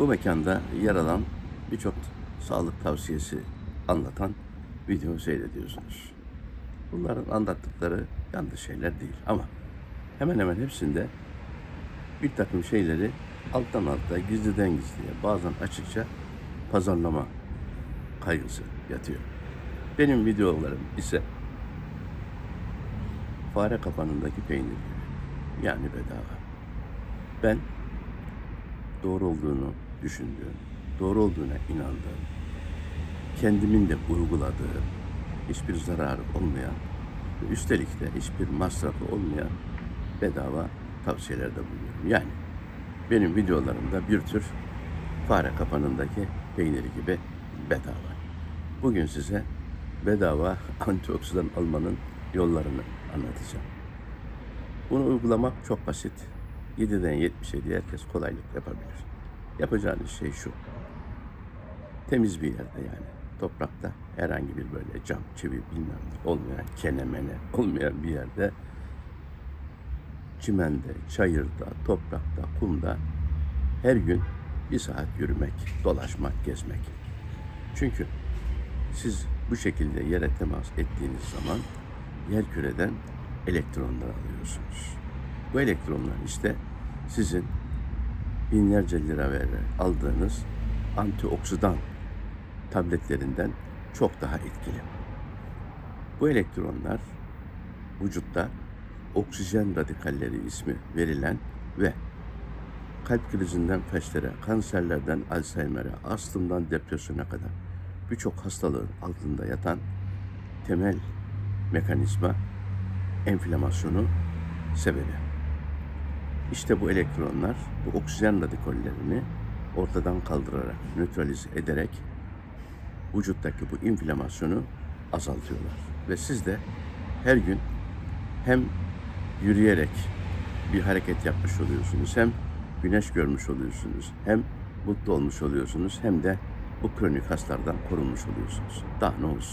Bu mekanda yer alan birçok sağlık tavsiyesi anlatan video seyrediyorsunuz. Bunların anlattıkları yanlış şeyler değil ama hemen hemen hepsinde bir takım şeyleri alttan alta, gizliden gizliye, bazen açıkça pazarlama kaygısı yatıyor. Benim videolarım ise fare kapanındaki peynir gibi. Yani bedava. Ben doğru olduğunu düşündüğüm, doğru olduğuna inandığım, kendimin de uyguladığım, hiçbir zararı olmayan ve üstelik de hiçbir masrafı olmayan bedava tavsiyelerde bulunuyorum. Yani benim videolarımda bir tür fare kapanındaki peyniri gibi bedava. Bugün size bedava antioksidan almanın yollarını anlatacağım. Bunu uygulamak çok basit. 7'den 77'ye herkes kolaylık yapabilir. Yapacağınız şey şu. Temiz bir yerde yani. Toprakta herhangi bir böyle cam, çivi bilmem olmayan, kenemene olmayan bir yerde çimende, çayırda, toprakta, kumda her gün bir saat yürümek, dolaşmak, gezmek. Çünkü siz bu şekilde yere temas ettiğiniz zaman yer küreden elektronlar alıyorsunuz. Bu elektronlar işte sizin binlerce lira vererek aldığınız antioksidan tabletlerinden çok daha etkili. Bu elektronlar vücutta oksijen radikalleri ismi verilen ve kalp krizinden felçlere, kanserlerden Alzheimer'e, astımdan depresyona kadar birçok hastalığın altında yatan temel mekanizma enflamasyonu sebebi. İşte bu elektronlar bu oksijen radikallerini ortadan kaldırarak, nötralize ederek vücuttaki bu inflamasyonu azaltıyorlar. Ve siz de her gün hem yürüyerek bir hareket yapmış oluyorsunuz, hem güneş görmüş oluyorsunuz, hem mutlu olmuş oluyorsunuz, hem de bu kronik hastalardan korunmuş oluyorsunuz. Daha ne olsun?